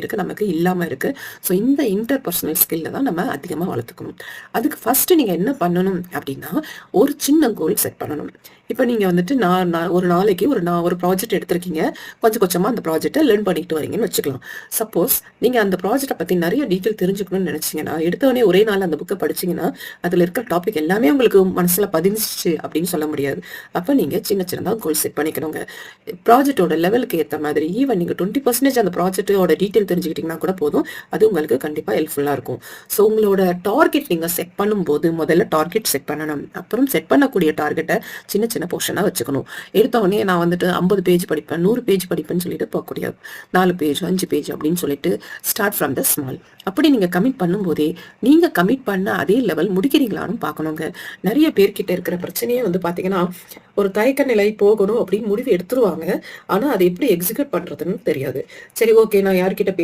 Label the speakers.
Speaker 1: இருக்குது நமக்கு இல்லாமல் இருக்கு. ஸோ இந்த இன்டர் பர்சனல் ஸ்கில்ல தான் நம்ம அதிகமாக வளர்த்துக்கணும். அதுக்கு ஃபர்ஸ்ட் நீங்கள் என்ன பண்ணணும் அப்படின்னா ஒரு சின்ன கோல் செட் பண்ணணும். இப்போ நீங்கள் வந்துட்டு நான் நான் ஒரு நாளைக்கு ஒரு நான் ஒரு ப்ராஜெக்ட் எடுத்திருக்கீங்க. கொஞ்சம் கொஞ்சமாக அந்த ப்ராஜெக்ட்டை லேர்ன் பண்ணிட்டு வரீங்கன்னு வச்சுக்கலாம். சப்போஸ் நீங்கள் அந்த ப்ராஜெக்ட்டை பற்றி நிறைய டீட்டெயில் தெரிஞ்சுக்கணும்னு நினச்சிங்கன்னா எடுத்தவொடனே ஒரே நாள் அந்த புக்கை படிச்சீங்கன்னா அதில் இருக்கிற டாபிக் எல்லாமே உங்களுக்கு மனசில் பதிஞ்சிச்சு அப்படின்னு சொல்ல முடியாது. அப்போ நீங்கள் சின்ன சின்னதாக கோல் செட் பண்ணிக்கணுங்க. ப்ராஜெக்டோட லெவலுக்கு ஏற்ற மாதிரி ஈவன் நீங்கள் டுவெண்ட்டி பர்சன்டேஜ் அந்த ப்ராஜெக்ட்டோட டீட்டெயில் தெரிஞ்சுக்கிட்டிங்கன்னா கூட போதும். அது உங்களுக்கு கண்டிப்பாக ஹெல்ப்ஃபுல்லாக இருக்கும். ஸோ உங்களோட டார்கெட் நீங்கள் செட் பண்ணும்போது முதல்ல டார்கெட் செட் பண்ணணும். அப்புறம் செட் பண்ணக்கூடிய டார்கெட்டை சின்ன சின்ன போர்ஷனாக வச்சுக்கணும். எடுத்தவொடனே நான் வந்துட்டு ஐம்பது பேஜ் படிப்பேன் நூறு பேஜ் படிப்பேன்னு சொல்லிட்டு போகக்கூடாது நாலு பேஜ் அஞ்சு பேஜ் அப்படின்னு சொல்லிட்டு ஸ்டார்ட் ஃப்ரம் த ஸ்மால் அப்படி நீங்கள் கமிட் பண்ணும்போதே நீங்கள் கமிட் பண்ண அதே லெவல் முடிக்கிறீங்களான்னு பார்க்கணுங்க. நிறைய பேர்கிட்ட இருக்கிற பிரச்சனையே வந்து பார்த்தீங்கன்னா ஒரு தயக்க நிலை போகணும் அப்படின்னு முடிவு எடுத்துருவாங்க. ஆனால் அதை எப்படி எக்ஸிக்யூட் பண்ணுறதுன்னு தெரியாது. சரி ஓகே நான் யார்கிட்ட